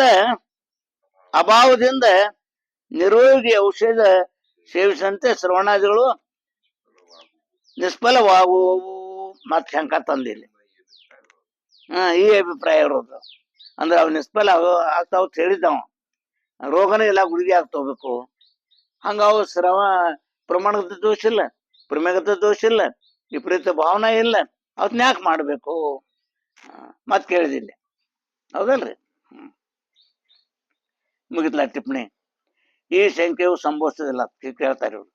ಅಭಾವದಿಂದ ನಿರೋಗಿ ಔಷಧ ಸೇವಿಸಂತೆ ಶ್ರವಣಾದಿಗಳು ನಿಷ್ಫಲವಾಗುವವು. ಮತ್ತೆ ಶಂಕ ತಂದಿಲ್ಲ. ಹಾ, ಈ ಅಭಿಪ್ರಾಯ ಇರೋದು. ಅಂದ್ರೆ ಅವ್ ನಿಷ್ಫಲ ಆಗೋ- ಆಗ್ತಾವ ಹೇಳಿದ್ದವ. ರೋಗನೇ ಇಲ್ಲ, ಗುಳಿಗೆ ತಗೋಬೇಕು? ಹಂಗ ಅವು ಶ್ರವ ಪ್ರಮಾಣಗತ ದೋಷ ಇಲ್ಲ ಪ್ರಮೇಗತ ದೋಷ ಇಲ್ಲ, ವಿಪರೀತ ಭಾವನೆ ಇಲ್ಲ. ಅದನ್ನ ಯಾಕೆ ಮಾಡ್ಬೇಕು? ಮತ್ ಕೇಳಿದಿಲ್ಲ ಹೌದಲ್ರಿ? ಮುಗಿತ್ಲ ಟಿಪ್ಪಣಿ. ಈ ಶಂಕೆಯು ಸಂಭವಿಸೋದಿಲ್ಲ ಕೇಳ್ತಾರೆ ಇವ್ರು.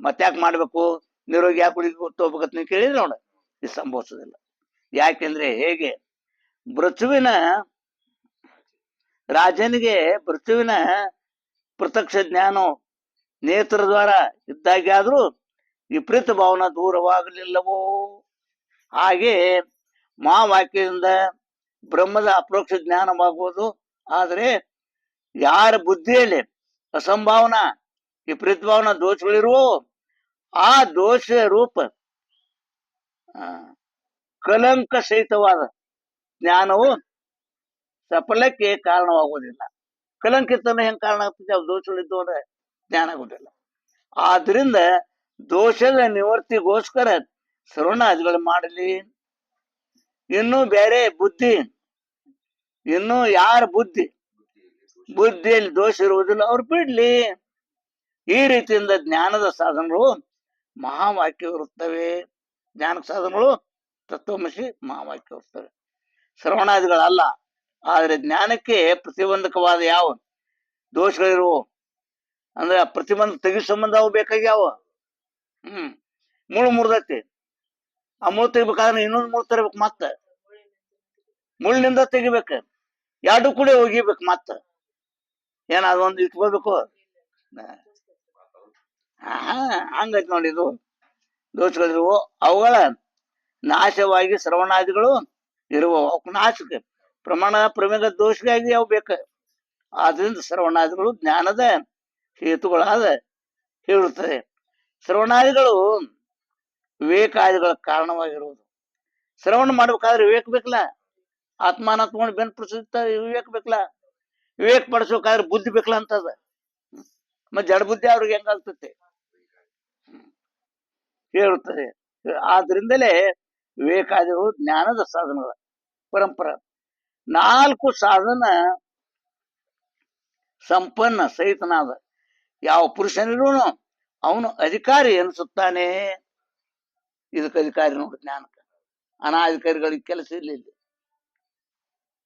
ಮತ್ತ್ಯಾಕ್ ಮಾಡ್ಬೇಕು? ನಿರೋಗಿ ಯಾಕೆ ಹುಡುಗಿ ತಗೋಬೇಕಂತ ನೀವು ಕೇಳಿದ್ರೆ ನೋಡ, ಇದು ಸಂಭವಿಸೋದಿಲ್ಲ. ಯಾಕೆಂದ್ರೆ ಹೇಗೆ? ಮೃತ್ಯುವಿನ ರಾಜನಿಗೆ ಪೃಥ್ವಿನ ಪ್ರತ್ಯಕ್ಷ ಜ್ಞಾನ ನೇತ್ರ ದ್ವಾರ ಇದ್ದಾಗೆ ಆದ್ರೂ ವಿಪರೀತ ಭಾವನ ದೂರವಾಗಲಿಲ್ಲವೋ? ಹಾಗೆ ಮಹಾವಾಕ್ಯದಿಂದ ಬ್ರಹ್ಮದ ಅಪ್ರೋಕ್ಷ ಜ್ಞಾನವಾಗುವುದು. ಆದರೆ ಯಾರ ಬುದ್ಧಿಯಲ್ಲಿ ಅಸಂಭಾವನ, ವಿಪರೀತ ಭಾವನ ದೋಷಗಳಿರುವೋ, ಆ ದೋಷ ರೂಪ ಕಲಂಕ ಸಹಿತವಾದ ಜ್ಞಾನವು ಸಫಲಕ್ಕೆ ಕಾರಣವಾಗುವುದಿಲ್ಲ. ಕಲಂಕಿತನ ಹೆಂಗ್ ಕಾರಣ ಆಗ್ತದೆ? ಅವು ದೋಷಗಳಿದ್ದು ಅಂದ್ರೆ ಜ್ಞಾನ ಆಗುದಿಲ್ಲ ಆದ್ರಿಂದ ದೋಷದ ನಿವರ್ತಿಗೋಸ್ಕರ ಶ್ರವಣಾದಿಗಳು ಮಾಡಲಿ. ಇನ್ನು ಬೇರೆ ಬುದ್ಧಿ, ಇನ್ನು ಯಾರ ಬುದ್ಧಿ? ಬುದ್ಧಿಯಲ್ಲಿ ದೋಷ ಇರುವುದಿಲ್ಲ, ಅವ್ರು ಬಿಡ್ಲಿ. ಈ ರೀತಿಯಿಂದ ಜ್ಞಾನದ ಸಾಧನಗಳು ಮಹಾವಾಕ್ಯ ಇರುತ್ತವೆ. ಜ್ಞಾನ ಸಾಧನಗಳು ತತ್ವಮಸಿ ಮಹಾವಾಕ್ಯ ಇರುತ್ತವೆ. ಶ್ರವಣಾದಿಗಳಲ್ಲ ಆದ್ರೆ ಜ್ಞಾನಕ್ಕೆ ಪ್ರತಿಬಂಧಕವಾದ ಯಾವ ದೋಷಗಳಿರುವ, ಅಂದ್ರೆ ಆ ಪ್ರತಿಬಂಧ ತೆಗಿ ಸಂಬಂಧ ಅವು ಬೇಕಾಗ್ಯಾವ? ಹ್ಮ್. ಮುಳು ಮುರಿದೈತಿ. ಆ ಮುಳು ತೆಗಿಬೇಕಾದ್ರೆ ಇನ್ನೊಂದು ಮುಳು ತರಬೇಕು ಮತ್ತ. ಮುಳ್ಳಿನಿಂದ ತೆಗಿಬೇಕು. ಎರಡು ಕೂಡ ಒಗಿಬೇಕು ಮತ್ತ. ಏನ ಅದೊಂದು ಇಟ್ಕೋಬೇಕು ಹಾ, ಹಂಗೈತಿ ನೋಡಿ ಇದು. ದೋಷಗಳಿರುವ, ಅವುಗಳ ನಾಶವಾಗಿ ಶ್ರವಣಾದಿಗಳು ಇರುವ ನಾಶಕ್ಕೆ ಪ್ರಮಾಣ ಪ್ರಮೇಗ ದೋಷಗಾಗಿ ಅವು ಬೇಕ. ಆದ್ರಿಂದ ಶ್ರವಣಾದಿಗಳು ಜ್ಞಾನದ ಹೇತುಗಳಾದ ಹೇಳುತ್ತದೆ. ಶ್ರವಣಾದಿಗಳು ವಿವೇಕಾದಿಗಳ ಕಾರಣವಾಗಿರುವುದು. ಶ್ರವಣ ಮಾಡ್ಬೇಕಾದ್ರೆ ವಿವೇಕ ಬೇಕಲ್ಲ? ಆತ್ಮಾನ ತಗೊಂಡು ಬೆನ್ ಪ್ರಸಿದ್ಧ ವಿವೇಕ ಬೇಕಲ್ಲ? ವಿವೇಕ ಪಡಿಸ್ಬೇಕಾದ್ರೆ ಬುದ್ಧಿ ಬೇಕಲ್ಲ ಅಂತದ. ಮತ್ತೆ ಜಡ ಬುದ್ಧಿ ಅವ್ರಿಗೆ ಹೆಂಗಾಗ್ತತೆ ಹೇಳುತ್ತದೆ. ಆದ್ರಿಂದಲೇ ವಿವೇಕಾದಿಗಳು ಜ್ಞಾನದ ಸಾಧನಗಳ ಪರಂಪರ. ನಾಲ್ಕು ಸಾಧನ ಸಂಪನ್ನ ಸಹಿತನಾದ ಯಾವ ಪುರುಷನಿರುವನು ಅವನು ಅಧಿಕಾರಿ ಅನಿಸುತ್ತಾನೆ ಇದಕ್ಕೆ ಅಧಿಕಾರಿ ನೋಡು ಜ್ಞಾನಕ್ಕೆ. ಅನಾಧಿಕಾರಿಗಳಿಗೆ ಕೆಲಸ ಇಲ್ಲ ಇಲ್ಲಿ.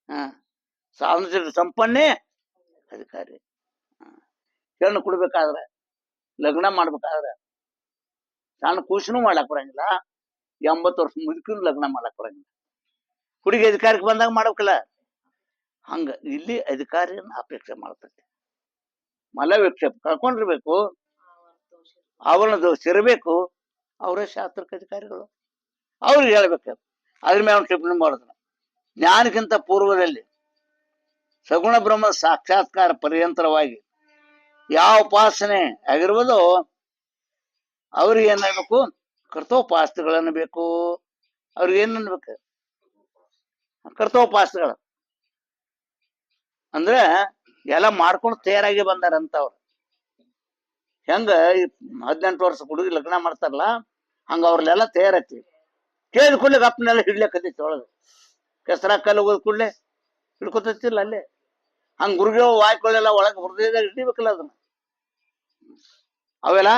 ಹ, ಸಾಧನ ಸಿದ್ಧ ಸಂಪನ್ನೇ ಅಧಿಕಾರಿ. ಹ. ಹೆಣ್ಣು ಕೊಡ್ಬೇಕಾದ್ರೆ, ಲಗ್ನ ಮಾಡ್ಬೇಕಾದ್ರೆ, ಸಣ್ಣ ಕೂಸನು ಮಾಡ್ಲಾಕ್ ಬರಂಗಿಲ್ಲ. ಎಂಬತ್ತು ವರ್ಷ ಮುದುಕಿನ ಲಗ್ನ ಮಾಡ್ಲಾಕ್ ಬರಂಗಿಲ್ಲ. ಹುಡುಗಿ ಅಧಿಕಾರಕ್ಕೆ ಬಂದಾಗ ಮಾಡ್ಬೇಕಲ್ಲ. ಹಂಗ ಇಲ್ಲಿ ಅಧಿಕಾರಿಯನ್ನ ಅಪೇಕ್ಷೆ ಮಾಡ್ತೈತಿ. ಮಲ ವಿಕ್ಷೇಪ ಕಳ್ಕೊಂಡಿರ್ಬೇಕು ಅವರನ್ನ ದೋಷ ಇರಬೇಕು, ಅವರೇ ಶಾಸ್ತ್ರಕ್ಕೆ ಅಧಿಕಾರಿಗಳು. ಅವ್ರಿಗೆ ಹೇಳ್ಬೇಕು. ಅದ್ರ ಮೇಲೆ ಅವ್ನು ಟಿಪ್ಪಣಿ ಮಾಡಿದ್ರು ಜ್ಞಾನಕ್ಕಿಂತ ಪೂರ್ವದಲ್ಲಿ ಸಗುಣ ಬ್ರಹ್ಮ ಸಾಕ್ಷಾತ್ಕಾರ ಪರ್ಯಂತರವಾಗಿ ಯಾವ ಉಪಾಸನೆ ಆಗಿರುವುದೋ ಅವ್ರಿಗೆ ಏನಾಗ್ಬೇಕು ಕರ್ತೋಪಾಸ್ತಿಗಳನ್ನ ಬೇಕು. ಅವ್ರಿಗೆ ಏನನ್ಬೇಕು ಅನ್ಬೇಕು? ಕರ್ತೋಪಾಸ್ತಿಗಳು ಅಂದ್ರೆ ಎಲ್ಲ ಮಾಡ್ಕೊಂಡು ತಯಾರಾಗಿ ಬಂದಾರಂತ ಅವ್ರು ಹೆಂಗ ಹದಿನೆಂಟು ವರ್ಷ ಹುಡುಗಿ ಲಗ್ನ ಮಾಡ್ತಾರಲ್ಲ, ಹಂಗ ಅವ್ರಲ್ಲೆಲ್ಲ ತಯಾರೈತಿ. ಕೇಳಿದ ಕೂಡಲೇ ಅಪ್ಪನೆಲ್ಲ ಹಿಡ್ಲಿಕ್ಕತ್ತೈತಿ ಒಳಗೆ ಕೆಸರ ಕಲ್ಲು ಕೂಡಲೇ ಹಿಡ್ಕೊತೈತಿಲ್ಲ ಅಲ್ಲೇ. ಹಂಗ ಗುರುಗೋ ವಾಯ್ಕೊಳ್ಳೆಲ್ಲ ಒಳಗೆ ಹೃದಯದಾಗ ಹಿಡಿಬೇಕಲ್ಲ ಅದನ್ನ. ಅವೆಲ್ಲ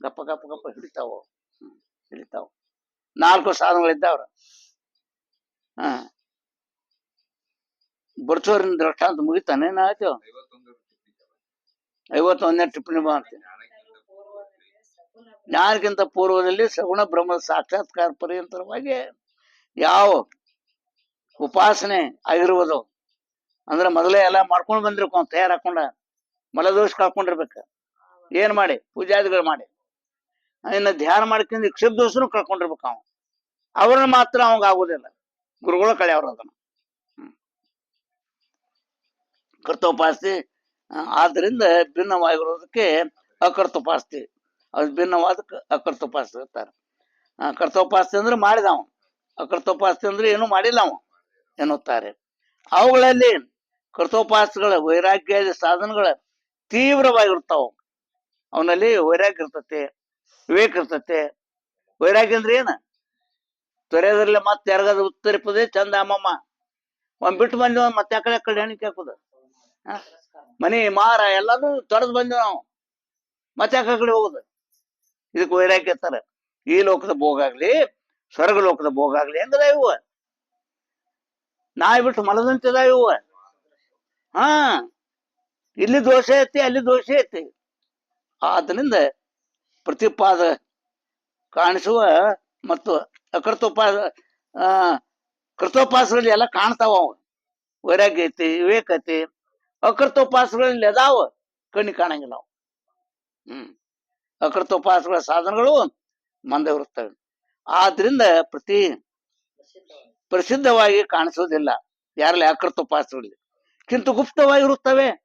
ಗಪ್ಪ ಗಪ್ಪ ಗಪ್ಪ ಹಿಡಿತಾವ. ಹಿಡಿತಾವ. ನಾಲ್ಕು ಸಾಧನಗಳಿದ್ದಾವ್ರ. ಹಾ. ಬಡ್ಸೋರಿನ ದೃಷ್ಟಾಂತ ಮುಗಿತಾನೆ ಆಯ್ತು? ಐವತ್ತೊಂದನೇ ಟಿಪ್ಪಣಿ ಮಾಡ್ತೀನಿ ಜ್ಞಾನಕ್ಕಿಂತ ಪೂರ್ವದಲ್ಲಿ ಸಗುಣ ಬ್ರಹ್ಮದ ಸಾಕ್ಷಾತ್ಕಾರ ಪರ್ಯಂತರವಾಗಿ ಯಾವ ಉಪಾಸನೆ ಆಗಿರುವುದು? ಅಂದ್ರೆ ಮೊದಲೇ ಎಲ್ಲ ಮಾಡ್ಕೊಂಡು ಬಂದಿರ್ಕೊ ತಯಾರು ಹಾಕೊಂಡ ಮಲದೋಷ ಕಳ್ಕೊಂಡಿರ್ಬೇಕು. ಏನ್ ಮಾಡಿ? ಪೂಜಾದಿಗಳು ಮಾಡಿ. ಇನ್ನ ಧ್ಯಾನ ಮಾಡ್ಕೊಂಡು ಕ್ಷಿಪ್ ದೋಷನು ಕಳ್ಕೊಂಡಿರ್ಬೇಕು ಅವನು. ಅವ್ರನ್ನ ಮಾತ್ರ ಅವಂಗ ಆಗುದಿಲ್ಲ ಗುರುಗಳು ಕಳೆಯವ್ರ ಅದನ್ನ ಹ್ಮ್. ಕರ್ತೋಪಾಸ್ತಿ ಆದ್ದರಿಂದ ಭಿನ್ನವಾಗಿರೋದಕ್ಕೆ ಅಕರ್ತೋಪಾಸ್ತಿ. ಅದು ಭಿನ್ನವಾದಕ್ಕೆ ಅಕರ್ತೋಪಾಸ್ತಿ ಇರ್ತಾರೆ ಕರ್ತೋಪಾಸ್ತಿ ಅಂದ್ರೆ ಮಾಡಿದವ ಅಕರ್ತೋಪಾಸ್ತಿ ಅಂದ್ರೆ ಏನು ಮಾಡಿಲ್ಲ ಅವ ಎನ್ನುತ್ತಾರೆ. ಅವುಗಳಲ್ಲಿ ಕರ್ತೋಪಾಸಗಳ ವೈರಾಗ್ಯದ ಸಾಧನಗಳು ತೀವ್ರವಾಗಿರ್ತಾವ ಅವನಲ್ಲಿ ವೈರಾಗ್ಯ ಇರ್ತತೆ, ವಿವೇಕ ಇರ್ತತೆ. ವೈರಾಗ್ಯ ಅಂದ್ರೆ ಏನು? ತೊರೆದ್ರಲ್ಲ ಮತ್ತೆ ಯಾರಿಗಾದ ಉತ್ತರಿಪದೆ ಚಂದ ಅಮ್ಮಮ್ಮ. ಒಂದ್ ಬಿಟ್ಟು ಬಂದಿವ ಮತ್ತೆ ಆ ಹಾಕುದು ಆ? ಮನಿ ಮಾರ ಎಲ್ಲಾನು ತೊಡೆದು ಬಂದ್ವಿ ನಾವು. ಮತ್ತೆ ಕಡೆ ಹೋಗುದು? ಇದಕ್ಕೆ ವೈರಾಗ್ಯತ್ತಾರ ಈ ಲೋಕದ ಭೋಗ ಆಗ್ಲಿ, ಸ್ವರ್ಗ ಲೋಕದ ಭೋಗ ಆಗ್ಲಿ ಅಂದ್ರೆ ಇವ. ನಾಯಿ ಬಿಟ್ಟು ಮಲದಂತಿದ ಇವ. ಹಾ. ಇಲ್ಲಿ ದೋಷ ಐತಿ, ಅಲ್ಲಿ ದೋಷ ಐತಿ. ಆದ್ರಿಂದ ಪ್ರತಿಪಾದ ಕಾಣಿಸುವ ಮತ್ತು ಅಕೃತೋಪಾಸ ಆ, ಕೃತೋಪಾಸದಲ್ಲಿ ಎಲ್ಲ ಕಾಣ್ತಾವ ಅವ. ವೈರಾಗ್ಯ ಐತಿ, ವಿವೇಕ ಐತಿ. ಅಕರ್ತೋಪಾಸಗಳಲ್ಲಿ ಅದಾವ ಕಣ್ಣಿ ಕಾಣಂಗಿಲ್ಲ ಅವು. ಹ್ಮ್. ಅಕೃತೋಪಾಸಗಳ ಸಾಧನಗಳು ಮಂದವಿರುತ್ತವೆ ಆದ್ರಿಂದ ಪ್ರತಿ ಪ್ರಸಿದ್ಧವಾಗಿ ಕಾಣಿಸೋದಿಲ್ಲ. ಯಾರಲ್ಲಿ ಅಕರ್ತೋಪಾಸಗಳಲ್ಲಿ ಕಿಂತು ಗುಪ್ತವಾಗಿರುತ್ತವೆ.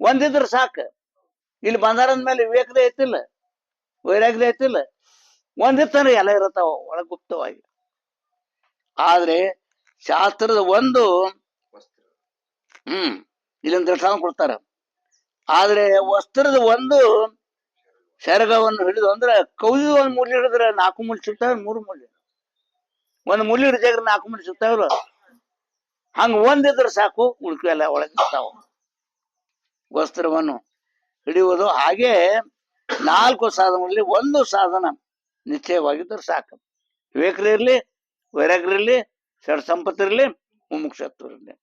ಒಂದಿದ್ರೆ ಸಾಕು. ಇಲ್ಲಿ ಬಂದಾರದ ಮೇಲೆ ವಿವೇಕದ ಐತಿಲ್ಲ ವೈರಾಗ್ಯದ ಐತಿಲ್ಲ ಒಂದಿತ್ತಂದ್ರೆ ಎಲ್ಲ ಇರತ್ತಾವ ಒಳ ಗುಪ್ತವಾಗಿ. ಆದ್ರೆ ಶಾಸ್ತ್ರದ ಒಂದು ಹ್ಮ್. ಇಲ್ಲಿಂದ ದರ್ಶನ ಕೊಡ್ತಾರ. ಆದ್ರೆ ವಸ್ತ್ರದ ಒಂದು ಶರಗವನ್ನು ಹಿಡಿದು ಅಂದ್ರೆ ಕೌದಿ ಒಂದ್ ಮುಳ್ಳು ಹಿಡಿದ್ರೆ ನಾಲ್ಕು ಮೂಲಿ ಸಿಗ್ತಾವ, ಮೂರು ಮುಳ್ಳು ಒಂದ್ ಮುಳ್ಳು ಹಿಡಿದಾಗ ನಾಲ್ಕು ಮುಳ್ಳು ಸಿಗ್ತಾವಲ್ಲ ಹಂಗ ಒಂದಿದ್ರೆ ಸಾಕು, ಉಳ್ಕು ಎಲ್ಲ ಒಳಗಿರ್ತಾವ ವಸ್ತ್ರವನ್ನು ಹಿಡಿಯುವುದು. ಹಾಗೆ ನಾಲ್ಕು ಸಾಧನಗಳಲ್ಲಿ ಒಂದು ಸಾಧನ ನಿಶ್ಚಯವಾಗಿದ್ದರೆ ಸಾಕು. ವಿವೇಕರಿರ್ಲಿ ವೈರಾಗ್ಯರಿರ್ಲಿ ಷಡ್ ಸಂಪತ್ತಿರಲಿ ಮುಮುಕ್ಷತ್ವರಿರ್ಲಿ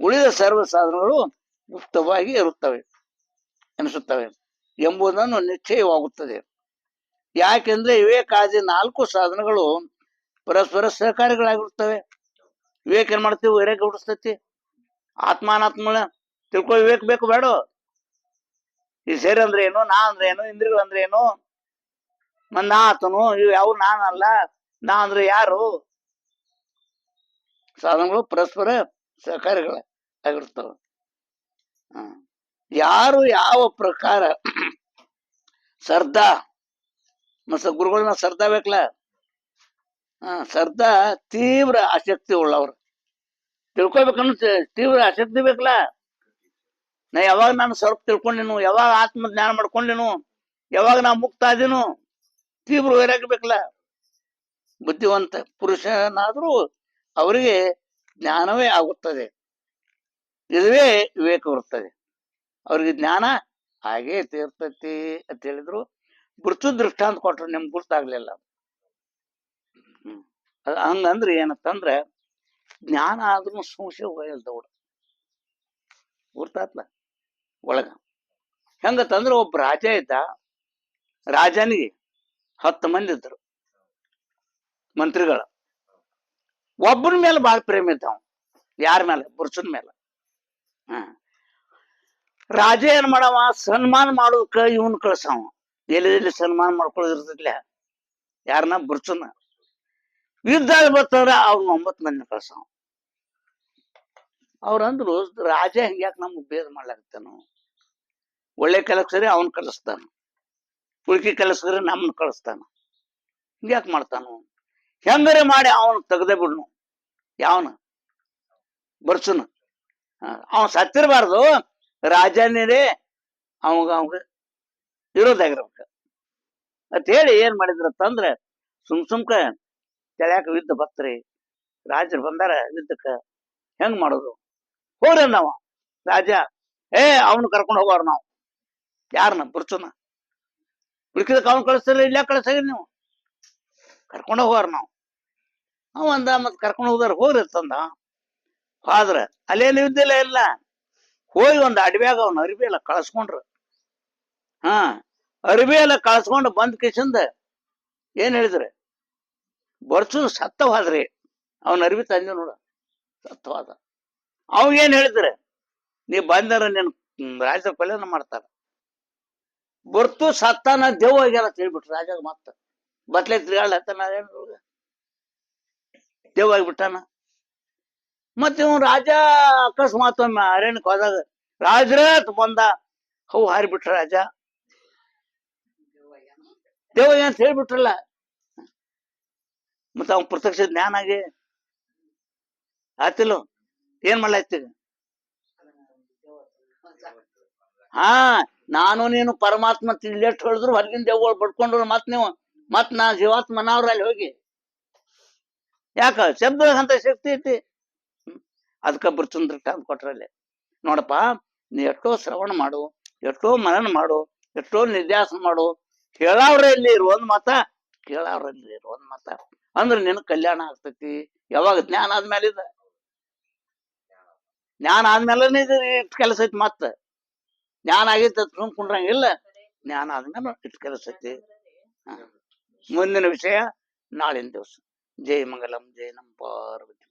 ಉಳಿದ ಸರ್ವ ಸಾಧನಗಳು ಮುಕ್ತವಾಗಿ ಇರುತ್ತವೆ ಎನಿಸುತ್ತವೆ ಎಂಬುದನ್ನು ನಿಶ್ಚಯವಾಗುತ್ತದೆ. ಯಾಕೆಂದ್ರೆ ವಿವೇಕಾದಿ ನಾಲ್ಕು ಸಾಧನಗಳು ಪರಸ್ಪರ ಸಹಕಾರಿಗಳಾಗಿರುತ್ತವೆ. ವಿವೇಕ ಏನ್ ಮಾಡ್ತೀವಿ? ವೈರಾಗ್ಯ ಹುಟ್ಟಿಸ್ತೈತಿ. ಆತ್ಮಾನಾತ್ಮಗಳ ತಿಳ್ಕೊ ವಿವೇಕ ಬೇಕು ಬೇಡ. ಈ ಸೇರಿ ಅಂದ್ರೆ ಏನು, ನಾ ಅಂದ್ರೆ ಏನು ಇಂದ್ರಿಗಳು ಅಂದ್ರೆ ಏನು? ನಾ ಆತನು ಇವು ಯಾವ ನಾನಲ್ಲ, ನಾ ಅಂದ್ರೆ ಯಾರು? ಸಾಧನಗಳು ಪರಸ್ಪರ ಸಹಕಾರಿಗಳ ಆಗಿರ್ತಾವ. ಯಾರು ಯಾವ ಪ್ರಕಾರ ಸರ್ದಾ ಮತ್ತ ಗುರುಗಳನ್ನ ಸರ್ದಾ ಬೇಕಲ್ಲ? ಸರ್ದಾ ತೀವ್ರ ಆಸಕ್ತಿ ಉಳ್ಳವ್ರು. ತಿಳ್ಕೊಬೇಕನ್ನ ತೀವ್ರ ಆಸಕ್ತಿ ಬೇಕಲ್ಲ? ನಾ ಯಾವಾಗ ನಾನು ಸ್ವಲ್ಪ ತಿಳ್ಕೊಂಡಿನು, ಯಾವಾಗ ಆತ್ಮ ಜ್ಞಾನ ಮಾಡ್ಕೊಂಡಿನು, ಯಾವಾಗ ನಾ ಮುಕ್ತ ಆದಿನು, ತೀವ್ರ ವೈರಾಗ್ಯ ಬೇಕಲ್ಲ? ಬುದ್ಧಿವಂತ ಪುರುಷನಾದ್ರೂ ಅವರಿಗೆ ಜ್ಞಾನವೇ ಆಗುತ್ತದೆ. ಇದುವೇ ವಿವೇಕ ಬರುತ್ತದೆ. ಅವ್ರಿಗೆ ಜ್ಞಾನ ಹಾಗೇ ತೀರ್ತತಿ ಅಂತ ಹೇಳಿದ್ರು. ಗುರ್ತು ದೃಷ್ಟಾಂತ ಕೊಟ್ರು ನಿಮ್ಗೆ ಗುರ್ತಾಗ್ಲಿಲ್ಲ. ಹಂಗಂದ್ರೆ ಏನತ್ತಂದ್ರೆ ಜ್ಞಾನ ಆದ್ರೂ ಸಂಶಯ ಹೋಗಲ್ದ ಗುರ್ತಾತ್ಲ ಒಳಗ. ಹೆಂಗತ್ತಂದ್ರೆ ಒಬ್ಬ ರಾಜ ಇದ್ದ. ರಾಜನಿಗೆ ಹತ್ತು ಮಂದಿ ಇದ್ರು. ಮಂತ್ರಿಗಳು. ಒಬ್ಬನ ಮೇಲೆ ಬಾಳ ಪ್ರೇಮ ಇದ್ದಾವ ಯಾರ ಮೇಲೆ? ಪುರುಷನ ಮೇಲೆ. ಹ. ರಾಜ ಏನ್ ಮಾಡವ? ಸನ್ಮಾನ ಮಾಡೋದಕ್ಕ ಇವನ್ ಕಳ್ಸವ. ಎಲ್ಲಿ ಸನ್ಮಾನ ಮಾಡ್ಕೊಳ್ಳೋದಿರ್ತೈತ್ಲ ಯಾರನ್ನ ಬುರ್ಚನ ಯುದ್ಧ ಬರ್ತಂದ್ರ ಅವ್ನ ಒಂಬತ್ತು ಮಂದಿ ಕಳ್ಸವ. ಅವ್ರಂದ್ರು ರಾಜ ಹಿಂಗ್ಯಾಕ್ ನಮ್ಗೆ ಭೇದ ಮಾಡ್ಲಾಕತ್ತಾನು. ಒಳ್ಳೆ ಕೆಲಸರಿ ಅವನ್ ಕಳಿಸ್ತಾನ. ಉಳ್ಕಿ ಕೆಲಸರಿ ನಮ್ಮನ್ನ ಕಳಿಸ್ತಾನ. ಹಿಂಗ್ಯಾಕ್ ಮಾಡ್ತಾನು ಹೆಂಗರೆ ಮಾಡಿ ಅವನು ತೆಗ್ದೇ ಬಿಡ್ನು. ಯಾವನ? ಬರ್ಸುನ. ಅವನು ಸತ್ತಿರಬಾರ್ದು. ರಾಜನೇ ಅವಾಗ ಅವಾಗ ಇರೋದಾಗಿರ್ಬೇಕು ಅಂತ ಹೇಳಿ ಏನ್ ಮಾಡಿದ್ರತ್ತಂದ್ರ ಸುಮ್ ಸುಮ್ಕ ತೆಳ್ಯಾಕ ಯುದ್ಧ ಬತ್ರಿ, ರಾಜರು ಬಂದಾರ ಯುದ್ಧಕ್ಕ ಹೆಂಗ್ ಮಾಡೋದು? ಹೋಗ್ರಿ ನಾವ ರಾಜ, ಏ, ಅವನು ಕರ್ಕೊಂಡು ಹೋಗೋರು ನಾವು. ಯಾರನ್ನ ಬುರ್ಚುನ ಹುಡುಕಿದ ಅವ್ನು ಕಳಿಸ್ತಿಲ್ಲ ಇಲ್ಲ ಕಳಿಸ್ತೀರಿ ನೀವು. ಕರ್ಕೊಂಡು ಹೋಗೋರು ನಾವು. ಅವ ಮತ್ತೆ ಮತ್ ಕರ್ಕೊಂಡು ಹೋದಾರ, ಹೋಗ್ರಿ ತಂದ ಹಾದ್ರ ಅಲ್ಲೇನು ಇದ್ದಿಲ್ಲ ಇಲ್ಲ ಹೋಗಿ ಒಂದು ಅಡವ್ಯಾಗ ಅವ್ನ ಅರಿವಿ ಎಲ್ಲ ಕಳ್ಸ್ಕೊಂಡ್ರು. ಹಾ ಅರಿವಿ ಎಲ್ಲ ಕಳ್ಸ್ಕೊಂಡು ಬಂದ್ ಕಿಶಿಂದ ಏನ್ ಹೇಳಿದ್ರೆ? ಬರ್ಸು, ಸತ್ತವಾದ್ರಿ. ಅವನ ಅರಿವಿ ತಂದೆ ನೋಡ. ಅವಾಗ ಏನ್ ಹೇಳಿದ್ರೆ? ನೀ ಬಂದರ ನಿನ್ ರಾಜ ಕಲ್ಯಾಣ ಮಾಡ್ತಾರ. ಬರ್ತು, ಸತ್ತಾನ ದೇವ್ ಆಗ್ಯಾರ ಅಂತ ಹೇಳ್ಬಿಟ್ರು ರಾಜ ಮತ್ತ. ಬತ್ಲೆ ತಿರ್ಗಾಡ್ಲತ್ತಾನ ದೇವ್ ಆಗ್ಬಿಟ್ಟಾನ. ಮತ್ತೆ ಇವ್ ರಾಜ ಅಕಸ್ಮಾತ್ ಒಮ್ಮೆ ಅರಣ್ಯಕ್ಕೆ ಹೋದಾಗ ರಾಜ್ರ ಅಂತ ಬಂದ. ಹೂ, ಹಾರಿಬಿಟ್ರ ರಾಜ. ದೇವ ಅಂತ ಹೇಳ್ಬಿಟ್ರಲ್ಲ. ಮತ್ತ ಅವ್ನ ಪ್ರತ್ಯಕ್ಷ ಜ್ಞಾನ ಆಗಿ ಆತಿಲ್ಲೋ ಏನ್ ಮಾಡ್ಲಾಯ್ತೀಗ ಹಾ, ನಾನು ನೀನು ಪರಮಾತ್ಮ ತಿಳಿಯಟ್ ಹೇಳಿದ್ರು ಹೊರಗಿನ ದೇವಗಳು ಬಡ್ಕೊಂಡ್ರು ಮತ್ ನೀವು. ಮತ್ ನಾ ಜೀವಾತ್ಮನವ್ರ ಅಲ್ಲಿ ಹೋಗಿ. ಯಾಕ? ಶಬ್ದ ಅಂತ ಶಕ್ತಿ ಐತಿ. ಅದಕ್ಕ ಬೃಚಂದ್ರ ಅಂತ ಕೊಟ್ರಲ್ಲಿ. ನೋಡಪ್ಪ, ನೀ ಎಷ್ಟೋ ಶ್ರವಣ ಮಾಡು, ಎಷ್ಟೋ ಮನನ ಮಾಡು, ಎಷ್ಟೋ ನಿರ್ಯಾಸ ಮಾಡು. ಕೇಳಾವ್ರಲ್ಲಿ ಇರು ಒಂದ್ ಮತ ಕೇಳಾವ್ರಲ್ಲಿ ಇರು ಒಂದ್ ಮತ. ಅಂದ್ರೆ ನಿನ್ ಕಲ್ಯಾಣ ಆಗ್ತೈತಿ. ಯಾವಾಗ ಜ್ಞಾನ ಆದ್ಮೇಲೆ ಇದ? ಜ್ಞಾನ ಆದ್ಮೇಲೆ ಇದು ಕೆಲಸ ಐತಿ ಮತ್ತ. ಜ್ಞಾನ ಆಗೈತೆ ಸುಮ್ ಕುಂಡ್ರಂಗಿಲ್ಲ ಜ್ಞಾನ ಆದ್ಮೇಲೆ ಇಟ್ ಕೆಲಸ ಐತಿ. ಮುಂದಿನ ವಿಷಯ ನಾಳಿನ ದಿವಸ. ஜெயமங்கலம் ஜெயனம் பார்வதி